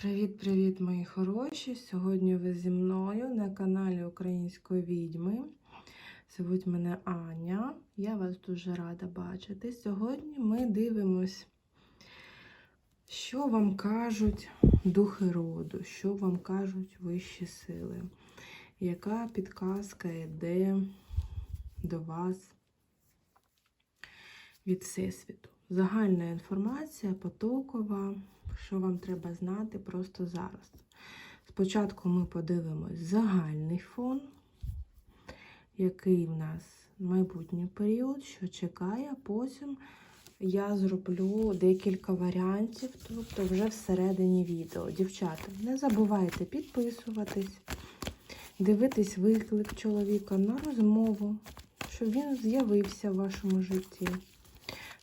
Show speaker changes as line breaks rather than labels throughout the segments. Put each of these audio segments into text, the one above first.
Привіт-привіт, мої хороші! Сьогодні ви зі мною на каналі Української відьми. Звуть мене Аня. Я вас дуже рада бачити. Сьогодні ми дивимось, що вам кажуть духи роду, що вам кажуть вищі сили, яка підказка йде до вас від Всесвіту. Загальна інформація, потокова, що вам треба знати просто зараз. Спочатку ми подивимось загальний фон, який в нас майбутній період, що чекає. Потім я зроблю декілька варіантів, тобто вже всередині відео. Дівчата, не забувайте підписуватись, дивитись виклик чоловіка на розмову, щоб він з'явився в вашому житті.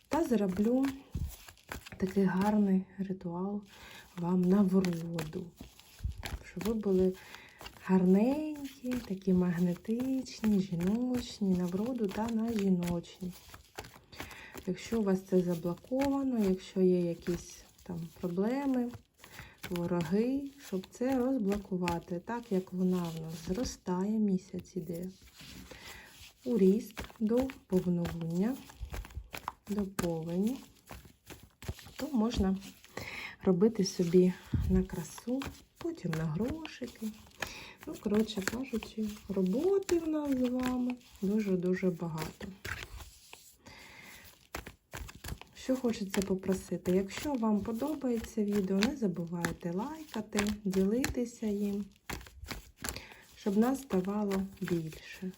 Та зроблю такий гарний ритуал вам на вроду. Щоб ви були гарненькі, такі магнетичні, жіночні, на вроду та на жіночність. Якщо у вас це заблоковано, якщо є якісь там проблеми, вороги, щоб це розблокувати, так як вона в нас зростає, місяць іде у ріст до повновлення, до повені то можна робити собі на красу, потім на грошики. Ну, коротше кажучи, роботи в нас з вами дуже-дуже багато. Що хочеться попросити, якщо вам подобається відео, не забувайте лайкати, ділитися їм, щоб нас ставало більше.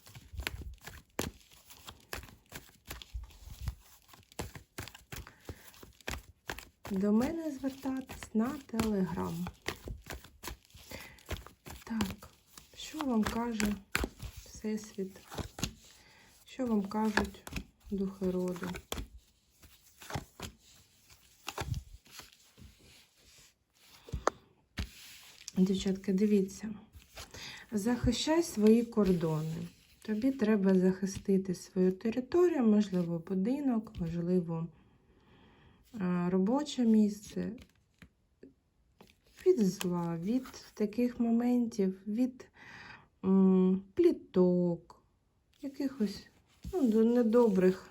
До мене звертатись на телеграм. Так, що вам каже Всесвіт? Що вам кажуть духи роду? Дівчатки, дивіться, захищай свої кордони. Тобі треба захистити свою територію, можливо, будинок, можливо, робоче місце від зла, від таких моментів, від м, пліток, якихось ну, недобрих,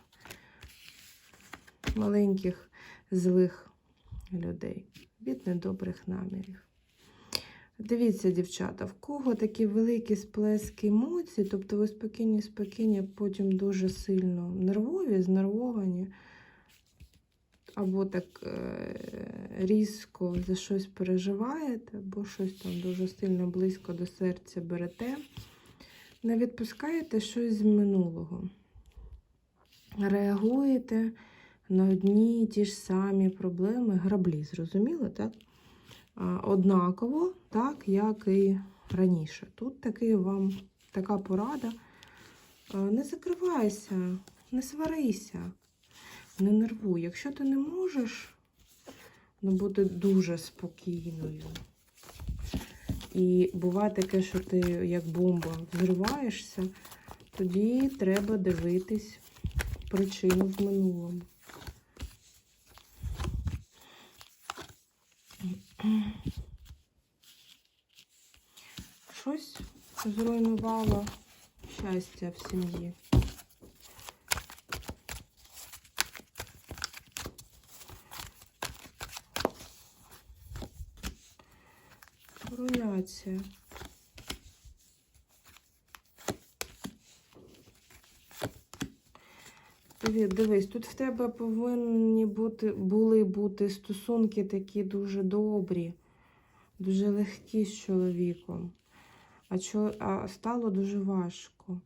маленьких, злих людей, від недобрих намірів. Дивіться, дівчата, в кого такі великі сплески емоцій, тобто ви спокійні, спокійні, потім дуже сильно нервові, знервовані або так е, різко за щось переживаєте, або щось там дуже сильно близько до серця берете, не відпускаєте щось з минулого. Реагуєте на одні і ті ж самі проблеми, граблі, зрозуміло, так? Однаково, так, як і раніше. Тут такий вам така порада. Не закривайся, не сварися не нервуй. Якщо ти не можеш ну, бути дуже спокійною. І буває таке, що ти як бомба взриваєшся, тоді треба дивитись причину в минулому. Щось зруйнувало щастя в сім'ї. Руйнація. Дивись, тут в тебе повинні бути, були бути стосунки такі дуже добрі, дуже легкі з чоловіком, а, чо, а стало дуже важко.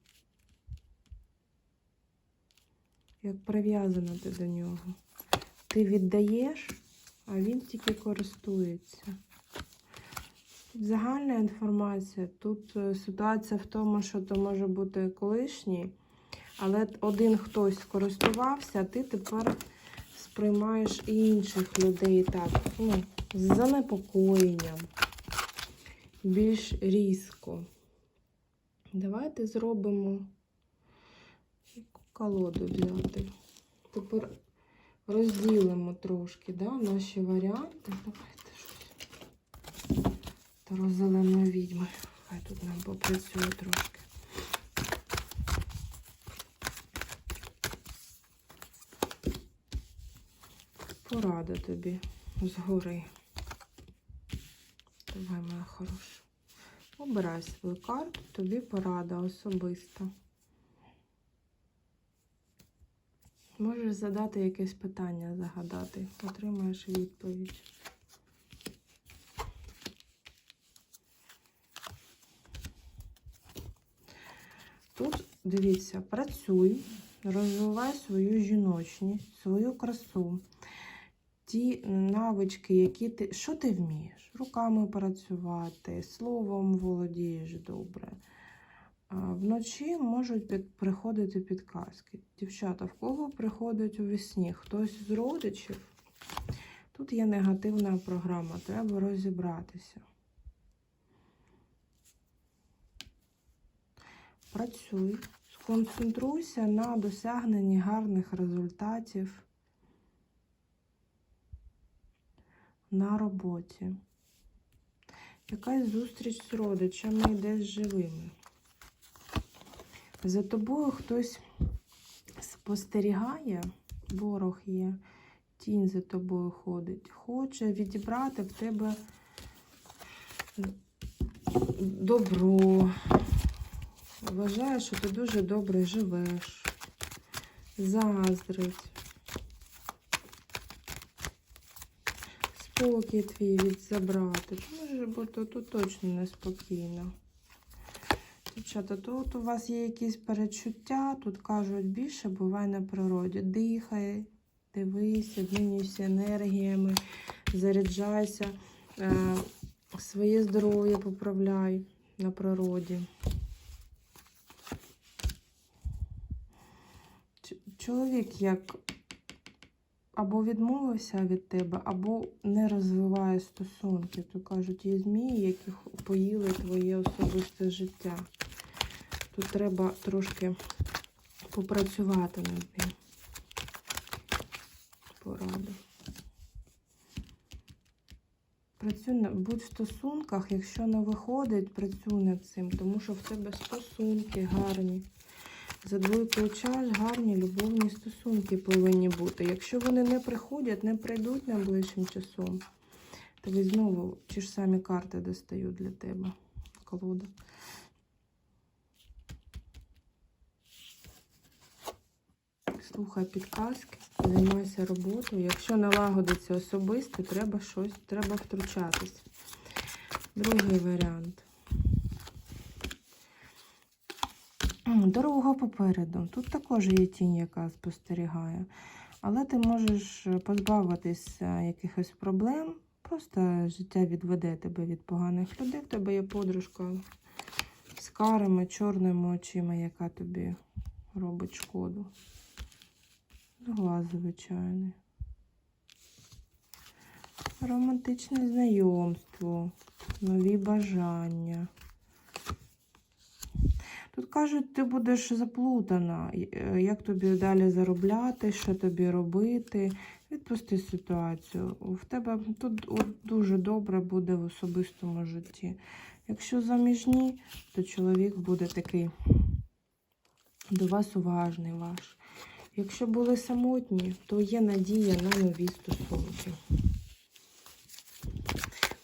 Як прив'язана ти до нього. Ти віддаєш, а він тільки користується. Загальна інформація. Тут е, ситуація в тому, що то може бути колишній, але один хтось користувався, а ти тепер сприймаєш і інших людей так, ну, з занепокоєнням, більш різко. Давайте зробимо колоду взяти. Тепер розділимо трошки да, наші варіанти. Давайте. Роззеленої відьми. Хай тут нам попрацює трошки. Порада тобі згори. Давай, моя хороша. Обирай свою карту, тобі порада особиста. Можеш задати якесь питання, загадати, отримаєш відповідь. Тут дивіться, працюй, розвивай свою жіночність, свою красу. Ті навички, які ти. Що ти вмієш? Руками працювати, словом володієш добре. Вночі можуть під, приходити підказки. Дівчата, в кого приходить у вісні? Хтось з родичів? Тут є негативна програма, треба розібратися. Працюй, сконцентруйся на досягненні гарних результатів на роботі. Якась зустріч з родичами йде з живими. За тобою хтось спостерігає, ворог є, тінь за тобою ходить, хоче відібрати в тебе добро. Вважає, що ти дуже добре живеш, заздрить. Спокій твій від забрати. Може бути тут точно неспокійно. Дівчата, тут у вас є якісь перечуття, тут кажуть більше буває на природі. Дихай, дивись, обмінюйся енергіями, заряджайся, е, своє здоров'я поправляй на природі. Чоловік як або відмовився від тебе, або не розвиває стосунки. То кажуть, є змії, які поїли твоє особисте життя. Тут треба трошки попрацювати над ним. Порада. Працюй, будь в стосунках, якщо не виходить, працюй над цим, тому що в тебе стосунки гарні. За двойкою чаш гарні любовні стосунки повинні бути. Якщо вони не приходять, не прийдуть найближчим часом, тобі знову ті ж самі карти достаю для тебе. Колода. Слухай підказки, займайся роботою. Якщо налагодиться особисто, треба щось, треба втручатись. Другий варіант. М, Дорога попереду. Тут також є тінь, яка спостерігає. Але ти можеш позбавитись е, якихось проблем. Просто життя відведе тебе від поганих людей. В тебе є подружка з карими, чорними очима, яка тобі робить шкоду. Глаз звичайний. Романтичне знайомство, нові бажання. Тут кажуть, ти будеш заплутана, е, як тобі далі заробляти, що тобі робити. Відпусти ситуацію. В тебе тут дуже добре буде в особистому житті. Якщо заміжні, то чоловік буде такий до вас уважний ваш. Якщо були самотні, то є надія на нові стосунки.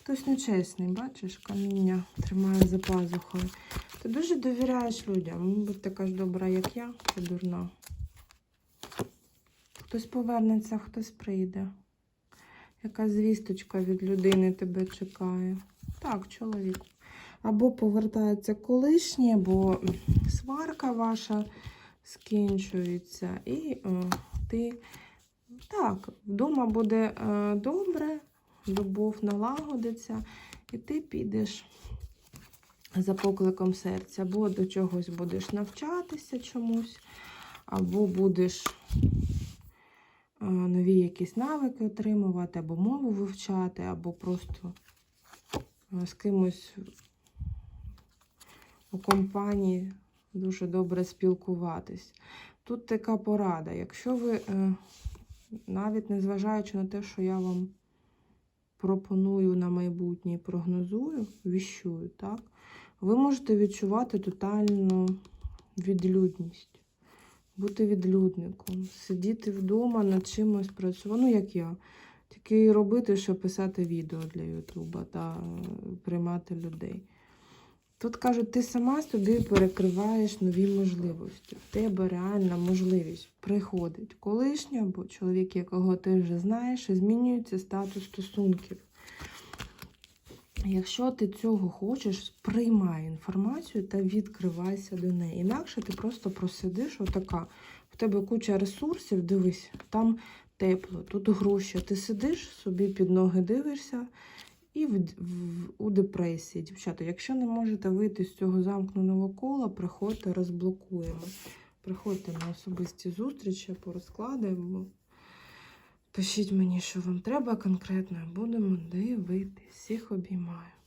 Хтось нечесний, бачиш, каміння тримає за пазухою. Ти дуже довіряєш людям. Будь така ж добра, як я, чи дурна. Хтось повернеться, хтось прийде. Яка звісточка від людини тебе чекає. Так, чоловік. Або повертається колишнє, або сварка ваша скінчується. І е, ти так, вдома буде е, добре, любов налагодиться, і ти підеш за покликом серця, або до чогось будеш навчатися чомусь, або будеш е, нові якісь навики отримувати, або мову вивчати, або просто е, з кимось у компанії дуже добре спілкуватись. Тут така порада. Якщо ви, е, навіть незважаючи на те, що я вам пропоную на майбутнє і прогнозую, віщую, так? Ви можете відчувати тотальну відлюдність, бути відлюдником, сидіти вдома над чимось працювати. Ну, як я. Тільки робити, що писати відео для Ютуба та е, приймати людей. Тут кажуть, ти сама собі перекриваєш нові можливості. В тебе реальна можливість приходить колишня або чоловік, якого ти вже знаєш, і змінюється статус стосунків. Якщо ти цього хочеш, приймай інформацію та відкривайся до неї. Інакше ти просто просидиш, отака. В тебе куча ресурсів, дивись, там тепло, тут гроші. Ти сидиш, собі під ноги дивишся і в, в, у депресії. Дівчата, якщо не можете вийти з цього замкненого кола, приходьте, розблокуємо. Приходьте на особисті зустрічі, порозкладаємо. Пишіть мені, що вам треба конкретно, будемо дивитися. Всіх обіймаю.